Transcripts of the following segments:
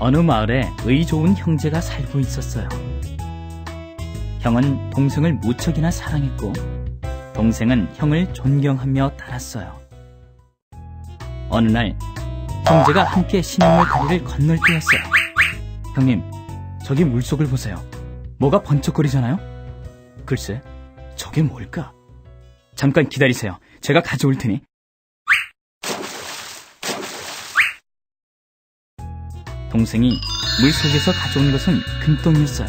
어느 마을에 의 좋은 형제가 살고 있었어요. 형은 동생을 무척이나 사랑했고, 동생은 형을 존경하며 따랐어요. 어느 날, 형제가 함께 신용물 다리를 건널 때였어요. 형님, 저기 물속을 보세요. 뭐가 번쩍거리잖아요? 글쎄, 저게 뭘까? 잠깐 기다리세요. 제가 가져올 테니. 동생이 물속에서 가져온 것은 금덩이였어요.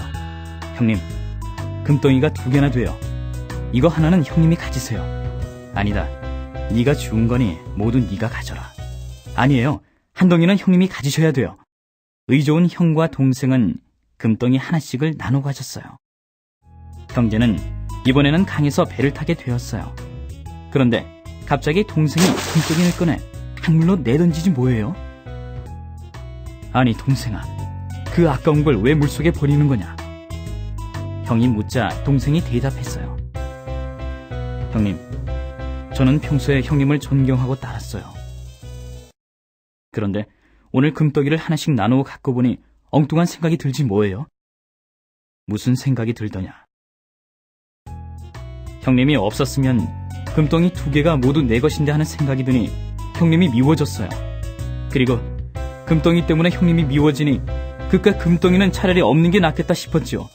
형님, 금덩이가 두 개나 돼요. 이거 하나는 형님이 가지세요. 아니다. 네가 주운 거니 모두 네가 가져라. 아니에요. 한 덩이는 형님이 가지셔야 돼요. 의 좋은 형과 동생은 금덩이 하나씩을 나눠 가졌어요. 형제는 이번에는 강에서 배를 타게 되었어요. 그런데 갑자기 동생이 금덩이를 꺼내 강물로 내던지지 뭐예요? 아니 동생아, 그 아까운 걸 왜 물속에 버리는 거냐? 형이 묻자 동생이 대답했어요. 형님, 저는 평소에 형님을 존경하고 따랐어요. 그런데 오늘 금덩이를 하나씩 나누어 갖고 보니 엉뚱한 생각이 들지 뭐예요? 무슨 생각이 들더냐? 형님이 없었으면 금덩이 두 개가 모두 내 것인데 하는 생각이 드니 형님이 미워졌어요. 그리고 금덩이 때문에 형님이 미워지니 그깟 금덩이는 차라리 없는 게 낫겠다 싶었지요.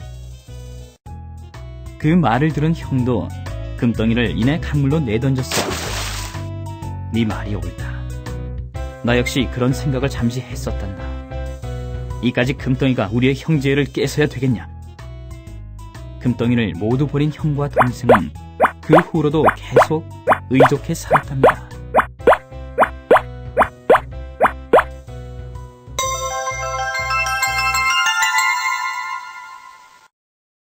그 말을 들은 형도 금덩이를 이내 강물로 내던졌어요. 네 말이 옳다. 나 역시 그런 생각을 잠시 했었단다. 이까지 금덩이가 우리의 형제를 깨서야 되겠냐? 금덩이를 모두 버린 형과 동생은 그 후로도 계속 의좋게 살았답니다.